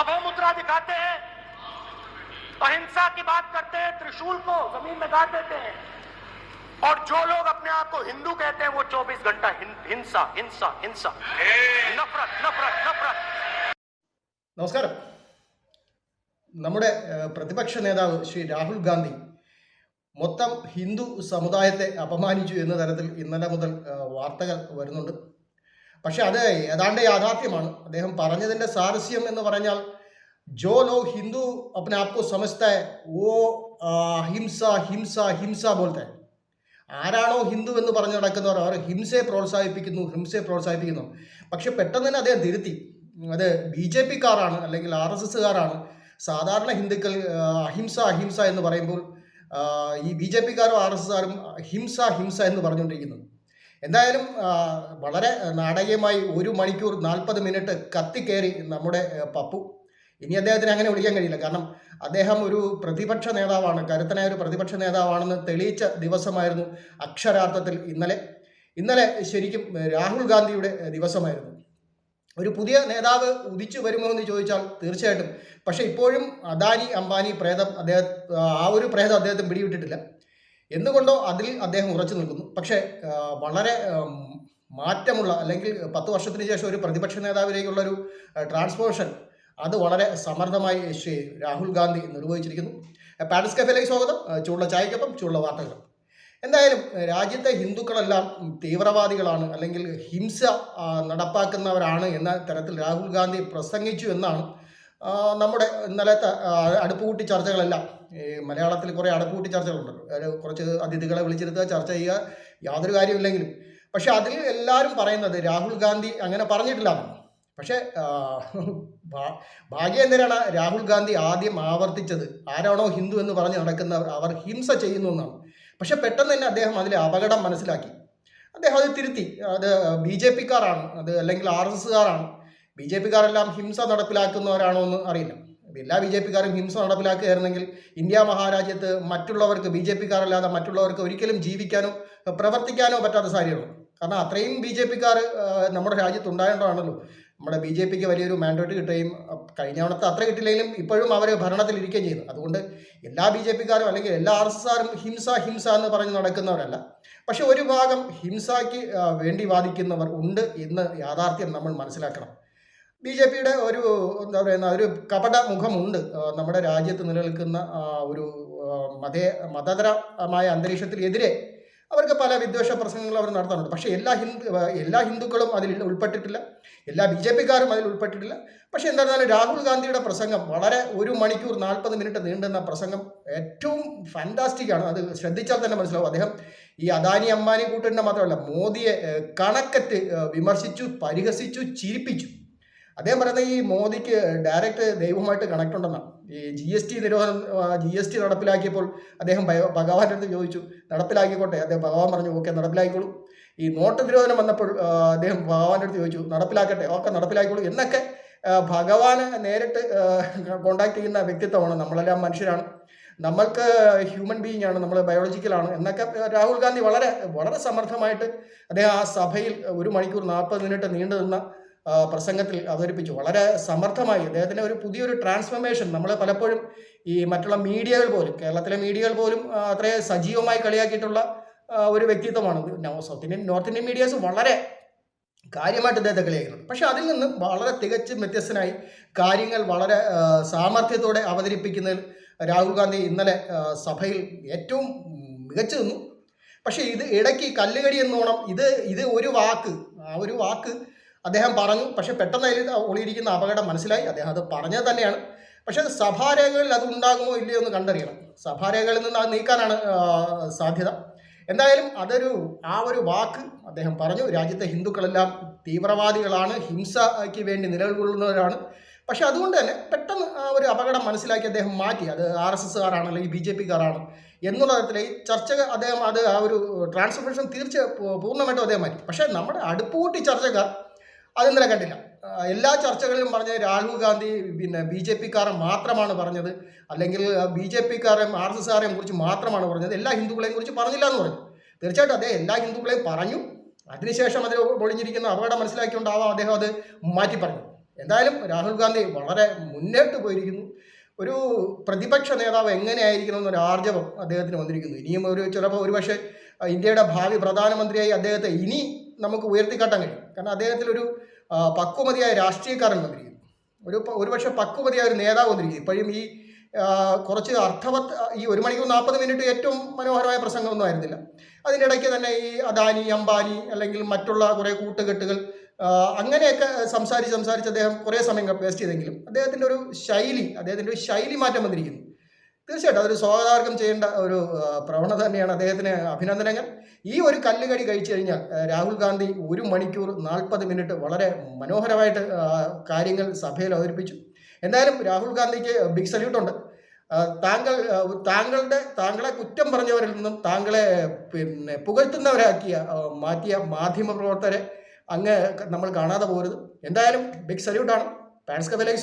अभय मुद्रा दिखाते हैं अहिंसा की बात करते हैं त्रिशूल को जमीन में गाड़ देते हैं और जो लोग अपने आप को हिंदू कहते हैं वो 24 घंटा हिं- हिंसा हिंसा हिंसा नफरत नफरत नफरत നമസ്കാരം നമ്മുടെ ഏഹ്, പ്രതിപക്ഷ നേതാവ് ശ്രീ രാഹുൽ ഗാന്ധി മൊത്തം ഹിന്ദു സമുദായത്തെ അപമാനിച്ചു എന്ന തരത്തിൽ ഇന്നലെ മുതൽ ഏഹ്, വാർത്തകൾ വരുന്നുണ്ട് പക്ഷെ അത് ഏതാണ്ട് യാഥാർത്ഥ്യമാണ് അദ്ദേഹം പറഞ്ഞതിൻ്റെ സാരസ്യം എന്ന് പറഞ്ഞാൽ ജോ ലോ ഹിന്ദു अपने आप को समझता है वो ആ, ഹിംസ ഹിംസ ഹിംസ പോലത്തെ ആരാണോ ഹിന്ദു എന്ന് പറഞ്ഞു നടക്കുന്നവർ അവർ ഹിംസയെ പ്രോത്സാഹിപ്പിക്കുന്നു ഹിംസയെ പ്രോത്സാഹിപ്പിക്കുന്നു പക്ഷെ പെട്ടെന്ന് തന്നെ അദ്ദേഹം തിരുത്തി അത് ബി ജെ പിക്കാരാണ് അല്ലെങ്കിൽ ആർ എസ് എസ്സുകാരാണ് സാധാരണ ഹിന്ദുക്കൾ ആ, അഹിംസ അഹിംസ എന്ന് പറയുമ്പോൾ ആ, ഈ ബി ജെ പിക്കാരും ആർ എസ് എസ്സുകാരും ഹിംസ ഹിംസ എന്ന് പറഞ്ഞുകൊണ്ടിരിക്കുന്നു എന്തായാലും വളരെ നാടകീയമായി ഒരു മണിക്കൂർ നാൽപ്പത് മിനിറ്റ് കത്തിക്കേറി നമ്മുടെ പപ്പു. ഇനി അദ്ദേഹത്തിന് അങ്ങനെ വിളിക്കാൻ കഴിയില്ല. കാരണം അദ്ദേഹം ഒരു പ്രതിപക്ഷ നേതാവാണ്. കരുത്തനായ ഒരു പ്രതിപക്ഷ നേതാവാണെന്ന് തെളിയിച്ച ദിവസമായിരുന്നു അക്ഷരാർത്ഥത്തിൽ ഇന്നലെ. ഇന്നലെ ശരിക്കും രാഹുൽ ഗാന്ധിയുടെ ദിവസമായിരുന്നു. ഒരു പുതിയ നേതാവ് ഉദിച്ചു വരുമോ എന്ന് ചോദിച്ചാൽ തീർച്ചയായിട്ടും. പക്ഷേ ഇപ്പോഴും അദാനി അംബാനി പ്രേതം അദ്ദേഹം ആ ഒരു പ്രേതം അദ്ദേഹത്തിന് പിടിവിട്ടിട്ടില്ല. എന്തുകൊണ്ടോ അതിൽ അദ്ദേഹം ഉറച്ചു നിൽക്കുന്നു. പക്ഷേ വളരെ മാറ്റമുള്ള അല്ലെങ്കിൽ പത്ത് വർഷത്തിന് ശേഷം ഒരു പ്രതിപക്ഷ നേതാവിലേക്കുള്ള ഒരു ട്രാൻസ്ഫോർമേഷൻ അത് വളരെ സമർത്ഥമായി ശ്രീ രാഹുൽ ഗാന്ധി നിർവഹിച്ചിരിക്കുന്നു. പാരിസ് കഫേലേക്ക് സ്വാഗതം. ചൂടുള്ള ചായക്കൊപ്പം ചൂടുള്ള വാർത്തകൾ എന്തായാലും രാജ്യത്തെ ഹിന്ദുക്കളെല്ലാം തീവ്രവാദികളാണ് അല്ലെങ്കിൽ ഹിംസ നടപ്പാക്കുന്നവരാണ് എന്ന തരത്തിൽ രാഹുൽ ഗാന്ധി പ്രസംഗിച്ചു എന്നാണ് നമ്മുടെ ഇന്നലത്തെ അടുപ്പുകൂട്ടി ചർച്ചകളെല്ലാം ഈ മലയാളത്തിൽ കുറേ അടുപ്പുകൂട്ടി ചർച്ചകളുണ്ട് കുറച്ച് അതിഥികളെ വിളിച്ചിരുത്തുക ചർച്ച ചെയ്യുക യാതൊരു കാര്യമില്ലെങ്കിലും. പക്ഷെ അതിൽ എല്ലാവരും പറയുന്നത് രാഹുൽ ഗാന്ധി അങ്ങനെ പറഞ്ഞിട്ടില്ല. പക്ഷേ ഭാഗ്യം എന്തിനാണ് രാഹുൽ ഗാന്ധി ആദ്യം ആവർത്തിച്ചത്. ആരാണോ ഹിന്ദു എന്ന് പറഞ്ഞ് നടക്കുന്നവർ അവർ ഹിംസ ചെയ്യുന്നു എന്നാണ്. പക്ഷെ പെട്ടെന്ന് തന്നെ അദ്ദേഹം അതിലെ അപകടം മനസ്സിലാക്കി. അദ്ദേഹം അത് തിരുത്തി. അത് ബി ജെ പിക്കാരാണ് അത് അല്ലെങ്കിൽ ആർ എസ് എസ്സുകാരാണ് ബി ജെ പിക്കാരെല്ലാം ഹിംസ നടപ്പിലാക്കുന്നവരാണോ എന്ന് അറിയില്ല. എല്ലാ ബി ജെ പിക്കാരും ഹിംസ നടപ്പിലാക്കുകയായിരുന്നെങ്കിൽ ഇന്ത്യ മഹാരാജ്യത്ത് മറ്റുള്ളവർക്ക് ബി ജെ പിക്കാരല്ലാതെ മറ്റുള്ളവർക്ക് ഒരിക്കലും ജീവിക്കാനോ പ്രവർത്തിക്കാനോ പറ്റാത്ത സാഹചര്യമാണ്. കാരണം അത്രയും ബി ജെ പിക്കാർ നമ്മുടെ രാജ്യത്ത് ഉണ്ടായതുകൊണ്ടാണല്ലോ നമ്മുടെ ബി ജെ പിക്ക് വലിയൊരു മാൻഡേറ്റ് കിട്ടുകയും കഴിഞ്ഞ തവണത്തെ അത്ര കിട്ടില്ലെങ്കിലും ഇപ്പോഴും അവർ ഭരണത്തിൽ ഇരിക്കുകയും ചെയ്യുന്നു. അതുകൊണ്ട് എല്ലാ ബി ജെ പിക്കാരും അല്ലെങ്കിൽ എല്ലാ ആർ എസ് ആറും ഹിംസ ഹിംസ എന്ന് പറഞ്ഞ് നടക്കുന്നവരല്ല. പക്ഷെ ഒരു ഭാഗം ഹിംസയ്ക്ക് വേണ്ടി വാദിക്കുന്നവർ ഉണ്ട് എന്ന് യാഥാർത്ഥ്യം നമ്മൾ മനസ്സിലാക്കണം. ബി ജെ പിയുടെ ഒരു എന്താ പറയുന്ന ഒരു കപട മുഖമുണ്ട് നമ്മുടെ രാജ്യത്ത് നിലനിൽക്കുന്ന ഒരു മത മതേ മതതരമായ അന്തരീക്ഷത്തിനെതിരെ അവർക്ക് പല വിദ്വേഷ പ്രസംഗങ്ങളും അവർ നടത്താറുണ്ട്. പക്ഷേ എല്ലാ ഹിന്ദു എല്ലാ ഹിന്ദുക്കളും അതിൽ ഉൾപ്പെട്ടിട്ടില്ല. എല്ലാ ബി ജെ പിക്കാരും അതിൽ ഉൾപ്പെട്ടിട്ടില്ല. പക്ഷേ എന്തായിരുന്നാലും രാഹുൽ ഗാന്ധിയുടെ പ്രസംഗം വളരെ ഒരു മണിക്കൂർ നാൽപ്പത് മിനിറ്റ് നീണ്ടുന്ന പ്രസംഗം ഏറ്റവും ഫാന്റാസ്റ്റിക് ആണ്. അത് ശ്രദ്ധിച്ചാൽ തന്നെ മനസ്സിലാവും. അദ്ദേഹം ഈ അദാനി അംബാനി കൂട്ടിന്റെ മാത്രമല്ല മോദിയെ കണക്കറ്റ് വിമർശിച്ചു പരിഹസിച്ചു ചിരിപ്പിച്ചു. അദ്ദേഹം പറയുന്നത് ഈ മോദിക്ക് ഡയറക്റ്റ് ദൈവമായിട്ട് കണക്ട് ഉണ്ടെന്നാണ്. ഈ ജി എസ് ടി നിരോധനം ജി എസ് ടി നടപ്പിലാക്കിയപ്പോൾ അദ്ദേഹം ഭഗവാന്റെ അടുത്ത് ചോദിച്ചു നടപ്പിലാക്കിക്കോട്ടെ? അദ്ദേഹം ഭഗവാൻ പറഞ്ഞു ഓക്കെ നടപ്പിലാക്കിക്കോളൂ. ഈ നോട്ട് നിരോധനം വന്നപ്പോൾ അദ്ദേഹം ഭഗവാന്റെ അടുത്ത് ചോദിച്ചു നടപ്പിലാക്കട്ടെ? ഓക്കെ നടപ്പിലാക്കിക്കോളൂ. എന്നൊക്കെ ഭഗവാന് നേരിട്ട് കോണ്ടാക്ട് ചെയ്യുന്ന വ്യക്തിത്വമാണ് നമ്മളെല്ലാം മനുഷ്യരാണ്. നമ്മൾക്ക് ഹ്യൂമൻ ബീയിങ് ആണ് നമ്മൾ ബയോളജിക്കലാണ് എന്നൊക്കെ രാഹുൽ ഗാന്ധി വളരെ വളരെ സമർത്ഥമായിട്ട് അദ്ദേഹം ആ സഭയിൽ ഒരു മണിക്കൂർ നാൽപ്പത് മിനിറ്റ് നീണ്ടു നിന്ന പ്രസംഗത്തിൽ അവതരിപ്പിച്ചു. വളരെ സമർത്ഥമായി. അദ്ദേഹത്തിന്റെ ഒരു പുതിയൊരു ട്രാൻസ്ഫോർമേഷൻ നമ്മൾ പലപ്പോഴും ഈ മറ്റുള്ള മീഡിയകൾ പോലും കേരളത്തിലെ മീഡിയകൾ പോലും അത്രയും സജീവമായി കളിയാക്കിയിട്ടുള്ള ഒരു വ്യക്തിത്വമാണ്. South Indian north Indian medias വളരെ കാര്യമായിട്ട് അദ്ദേഹത്തെ കളിയാക്കുന്നത് പക്ഷെ അതിൽ നിന്ന് വളരെ തികച്ചും വ്യത്യസ്തനായി കാര്യങ്ങൾ വളരെ സാമർഥ്യത്തോടെ അവതരിപ്പിക്കുന്നതിൽ രാഹുൽ ഗാന്ധി ഇന്നലെ സഭയിൽ ഏറ്റവും മികച്ചു നിന്നു. പക്ഷേ ഇത് ഇടയ്ക്ക് കല്ലുകടി എന്നോണം ഇത് ഇത് ഒരു വാക്ക് ആ ഒരു വാക്ക് അദ്ദേഹം പറഞ്ഞു. പക്ഷെ പെട്ടെന്ന് അതിൽ ഒളിയിരിക്കുന്ന അപകടം മനസ്സിലായി. അദ്ദേഹം അത് പറഞ്ഞത് തന്നെയാണ്. പക്ഷേ സഭാരേഖകളിൽ അത് ഉണ്ടാകുമോ ഇല്ലയോ എന്ന് കണ്ടറിയണം. സഭാരേഖകളിൽ നിന്ന് അത് നീക്കാനാണ് സാധ്യത. എന്തായാലും അതൊരു ആ ഒരു വാക്ക് അദ്ദേഹം പറഞ്ഞു. രാജ്യത്തെ ഹിന്ദുക്കളെല്ലാം തീവ്രവാദികളാണ്. ഹിംസയ്ക്ക് വേണ്ടി നിലകൊള്ളുന്നവരാണ്. പക്ഷെ അതുകൊണ്ട് തന്നെ പെട്ടെന്ന് ആ ഒരു അപകടം മനസ്സിലാക്കി അദ്ദേഹം മാറ്റി. അത് ആർ എസ് എസ്സുകാരാണ് അല്ലെങ്കിൽ ബി ജെ പിക്കാരാണ് എന്നുള്ള തരത്തിൽ ഈ ചർച്ച അദ്ദേഹം അത് ആ ഒരു ട്രാൻസ്ഫർമേഷൻ തീർച്ച പൂർണമായിട്ടും അദ്ദേഹം മാറ്റി. പക്ഷേ നമ്മുടെ അടുപ്പൂട്ടി ചർച്ചക്കാർ അതെന്നല്ല കണ്ടില്ല. എല്ലാ ചർച്ചകളിലും പറഞ്ഞത് രാഹുൽ ഗാന്ധി പിന്നെ ബി ജെ പിക്കാരൻ മാത്രമാണ് പറഞ്ഞത്. അല്ലെങ്കിൽ ബി ജെ പിക്കാരെയും ആർ എസ് എസ്കാരെയും കുറിച്ച് മാത്രമാണ് പറഞ്ഞത്. എല്ലാ ഹിന്ദുക്കളെയും കുറിച്ച് പറഞ്ഞില്ല എന്ന് പറഞ്ഞു. തീർച്ചയായിട്ടും അദ്ദേഹം എല്ലാ ഹിന്ദുക്കളെയും പറഞ്ഞു. അതിനുശേഷം അതിൽ ഒളിഞ്ഞിരിക്കുന്ന അപകടം മനസ്സിലാക്കിക്കൊണ്ടാവാം അദ്ദേഹം അത് മാറ്റി പറഞ്ഞു. എന്തായാലും രാഹുൽ ഗാന്ധി വളരെ മുന്നോട്ട് പോയിരിക്കുന്നു. ഒരു പ്രതിപക്ഷ നേതാവ് എങ്ങനെയായിരിക്കണം എന്നൊരു ആർജവം അദ്ദേഹത്തിന് വന്നിരിക്കുന്നു. ഇനിയും ഒരു ചിലപ്പോൾ ഒരുപക്ഷെ ഇന്ത്യയുടെ ഭാവി പ്രധാനമന്ത്രിയായി അദ്ദേഹത്തെ ഇനി നമുക്ക് ഉയർത്തിക്കാട്ടാൻ കഴിയും. കാരണം അദ്ദേഹത്തിലൊരു ഒരു പക്വമതിയായ രാഷ്ട്രീയക്കാരൻ വന്നിരിക്കുന്നു. ഒരു ഒരുപക്ഷെ പക്വമതിയായ ഒരു നേതാവ് വന്നിരിക്കുന്നു. ഇപ്പോഴും ഈ കുറച്ച് അർത്ഥവത്ത് ഈ ഒരു മണിക്കൂർ നാൽപ്പത് മിനിറ്റ് ഏറ്റവും മനോഹരമായ പ്രസംഗമൊന്നും ആയിരുന്നില്ല. അതിനിടയ്ക്ക് തന്നെ ഈ അദാനി അംബാനി അല്ലെങ്കിൽ മറ്റുള്ള കുറേ കൂട്ടുകെട്ടുകൾ അങ്ങനെയൊക്കെ സംസാരിച്ച് സംസാരിച്ച് അദ്ദേഹം കുറേ സമയം വേസ്റ്റ് ചെയ്തെങ്കിലും അദ്ദേഹത്തിന്റെ ഒരു ശൈലി അദ്ദേഹത്തിന്റെ ഒരു ശൈലി മാറ്റം വന്നിരിക്കുന്നു. തീർച്ചയായിട്ടും അതൊരു സ്വാഗതാർഗം ചെയ്യേണ്ട ഒരു പ്രവണത തന്നെയാണ് അദ്ദേഹത്തിന് അഭിനന്ദനങ്ങൾ. ഈ ഒരു കല്ലുകടി കഴിച്ചു കഴിഞ്ഞാൽ രാഹുൽ ഗാന്ധി ഒരു മണിക്കൂർ നാൽപ്പത് മിനിറ്റ് വളരെ മനോഹരമായിട്ട് കാര്യങ്ങൾ സഭയിൽ അവതരിപ്പിച്ചു. എന്തായാലും രാഹുൽ ഗാന്ധിക്ക് ബിഗ് സല്യൂട്ട് ഉണ്ട്. താങ്കൾ താങ്കളുടെ താങ്കളെ കുറ്റം പറഞ്ഞവരിൽ നിന്നും താങ്കളെ പിന്നെ പുകഴ്ത്തുന്നവരാക്കിയ മാറ്റിയ മാധ്യമ പ്രവർത്തകരെ അങ്ങ് നമ്മൾ കാണാതെ പോകരുത് എന്തായാലും ബിഗ് സല്യൂട്ടാണ് പാൻസ് കവലൈസ്